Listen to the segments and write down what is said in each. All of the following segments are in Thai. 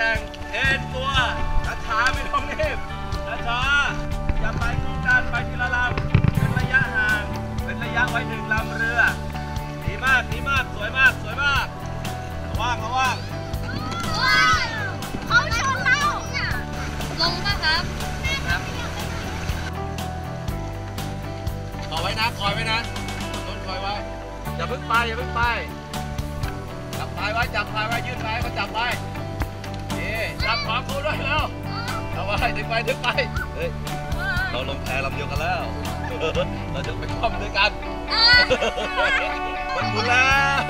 แกร่งเอ็นตัวช้าๆไม่ต้องรีบช้าๆอย่าไปคู่กันไปทีละลำเป็นระยะห่าง เป็นระยะไว้หนึ่งลำเรือ ดีมากดีมากสวยมากสวยมากระว่างระว่างเขาชนเราลงป่ะครับครับขอไว้นะคอยไว้นะต้นคอยไว้อย่าเพิ่งไปอย่าเพิ่งไปจับพายไว้จับพายไว้ยื่นพายก็จับไว้นี่ จับขวาครูด้วยแล้วเอาไว้ดึงไปดึงไปเฮ้ยเราลงแพลำเดียวกันแล้ว เราจะไปคว่ำด้วยกันมันหมุนแล้ว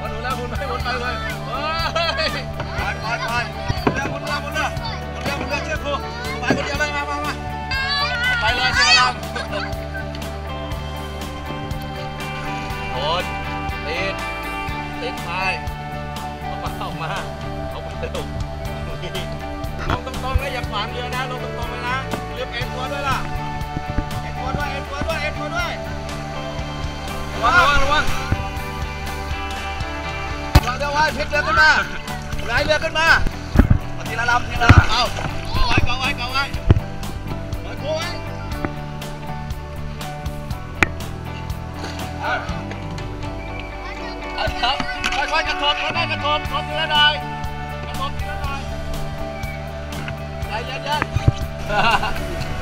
มันหมุนแล้วหมุนไปหมุนไปเลยเฮ้ยไปไปไปหมุนแล้วหมุนแล้วหมุนแล้วหมุนแล้วหมุนแล้วเชื่อครูไปคนเดียวเลยมามามาไปเลยเชื่อลำโอนติดติดไปออกมาออกมาออกมาเร็ว ลงตรงๆนะอย่าขวางเรือนะลงตรงๆเลยนะเรือเอ็นตัวด้วยล่ะเอ็นตัวด้วยเอ็นตัวด้วยเอ็นตัวด้วยระวังระวังระวังระวังเดี๋ยวไว้พลิกเรือขึ้นมาไหลเรือขึ้นมาทีละลำทีละลำเอาเอาไว้เอาไว้เอาไว้ปล่อยโค้ไว้เอาเอาครับค่อยๆกระทบค่อยๆกระทบกระทบทีละหน่อย จเย็น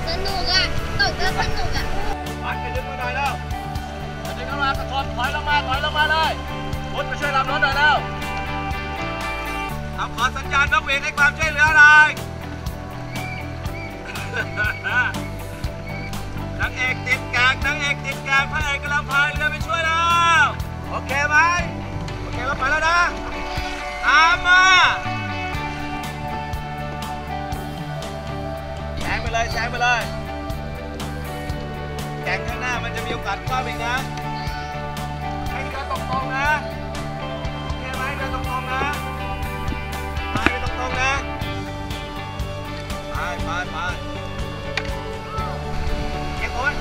สนุกอะตกจะสนุกอะพัดไปดึงมาหน่อยแล้วมาดึงเข้ามากระทบถอยลงมาถอยลงมาเลยพุทธไปช่วยลำรถหน่อยแล้วเอาขอสัญญาณนักหวีดให้ความช่วยเหลือหน่อยนางเอกติดแกงนางเอกติดแกงพระเอกกำลังพายเรือไปช่วยแล้วโอเคไหมโอเคแล้วไปแล้วนะตามมา เลยแซงไปเลยแข่งข้างหน้ามันจะมีโอกาสคว้าอีกนะให้เดินตรงๆนะโอเคไหมเดินตรงๆนะไปเดินตรงๆนะไปไปไปเก็บโอน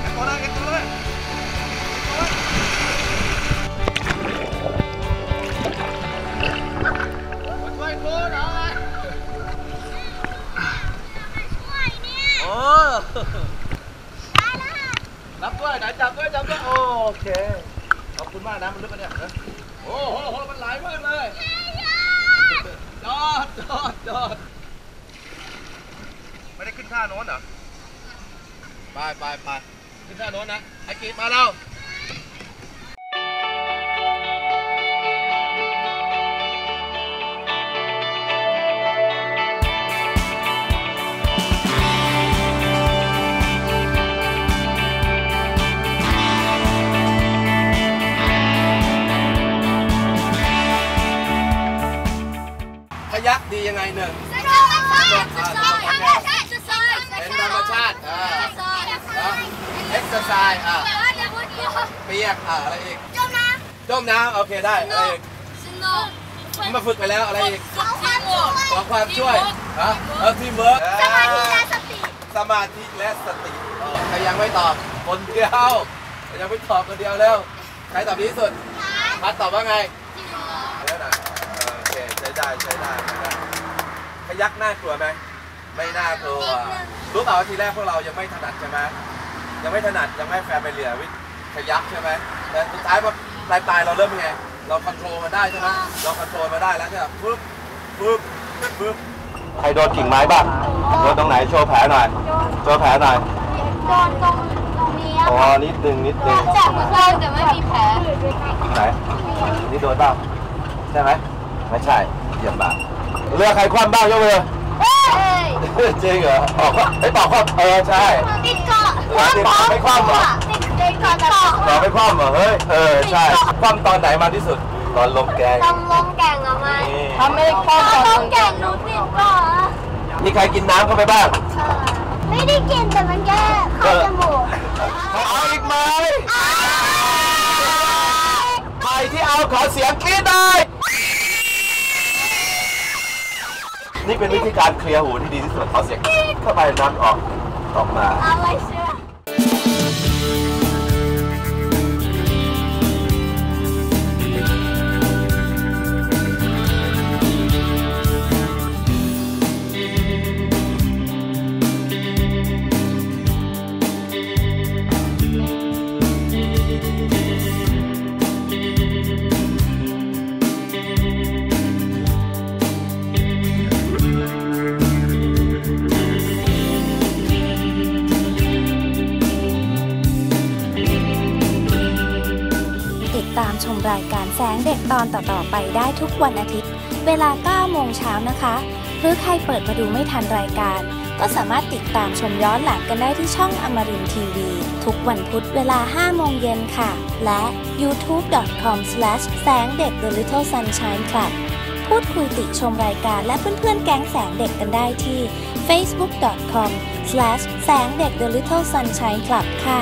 เก็บโอนเลยเก็บโอนเลยเก็บโอนช่วยครูหน่อย อ้รับด้วยไหนจับด้วยจับด้วยโอเคขอบคุณมากนะมันลึกกันเนี่ยนะโอ้โหโหมันไหลมากเลยจอดจอดจอดไม่ได้ขึ้นท่าโน้นเหรอไปไปไปขึ้นท่าโน้นนะไอ้กีดมาแล้ว ยักดียังไงหนึ่งเป็นธรรมชาติอ่าแล้วเอ็กซ์ไซส์อ่าเปียกอ่าอะไรอีกจมน้ำโอเคได้อะไรอีกมาฝึกไปแล้วอะไรอีกขอความช่วยฮะเออทีมเวิร์กสมาธิและสติสมาธิและสติใครยังไม่ตอบคนเดียวใครยังไม่ตอบคนเดียวเร็วใครตอบดีที่สุดพัดตอบว่าไงแล้วนะเออโอเคใช้ได้ใช้ได้ ใช้ได้ขยักน่ากลัวไหมไม่น่ากลัวรู้เปล่าว่าทีแรกพวกเรายังไม่ถนัดใช่ไหมยังไม่ถนัดยังไม่แฟร์ไปเรียวิขยักใช่ไหมแต่สุดท้ายพอปลายปลายๆเราเริ่มยังไงเราคอนโทรลมันได้ใช่ไหมเราคอนโทรลมาได้แล้วใช่ไหมปึ๊บปึ๊บปึ๊บใครโดนกิ่งไม้บ้างโดนตรงไหนโชว์แผลหน่อยโชว์แผลหน่อยโดนตรงตรงนี้อ๋อนิดนึงนิดนึงเจ็บมากแต่ไม่มีแผลไหนนี่โดนบ้างใช่ไหมไม่ใช่เหยียบบ้าง เรือใครคว่ำบ้างยกมือเฮ้ยจริงเหรอออกก็ไอ้ปอกคว่ำเออใช่ติดเกาะติดเกาะไม่คว่ำเหรอติดติดเกาะแต่เราไม่คว่ำเหรอเฮ้ยเออใช่คว่ำตอนไหนมาที่สุดตอนลมแกงต้องลงแก่งออกมานี่ถ้าไม่ได้คว่ำตอนลงแก่งหนูติดเกาะมีใครกินน้ำเข้าไปบ้างไม่ได้กินแต่มันแค่เข้าจมูกเอาอีกไหมใครที่เอาขอเสียงกรี๊ดได้ นี่เป็นวิธีการเคลียร์หูที่ดีที่สุดเขาเสียงเข้าไปน้ำออกออกมาอะไรเชื่อ ชมรายการแสงเด็กตอนต่อๆไปได้ทุกวันอาทิตย์ เวลา 9 โมงเช้านะคะ หรือใครเปิดมาดูไม่ทันรายการ ก็สามารถติดตามชมย้อนหลังกันได้ที่ช่องอมรินทีวี ทุกวันพุธเวลา 5 โมงเย็นค่ะ และ youtube.com/ แสงเด็ก The Little Sunshine Club พูดคุยติชมรายการและเพื่อนๆ แก๊งแสงเด็กกันได้ที่ facebook.com/ แสงเด็ก The Little Sunshine Club ค่ะ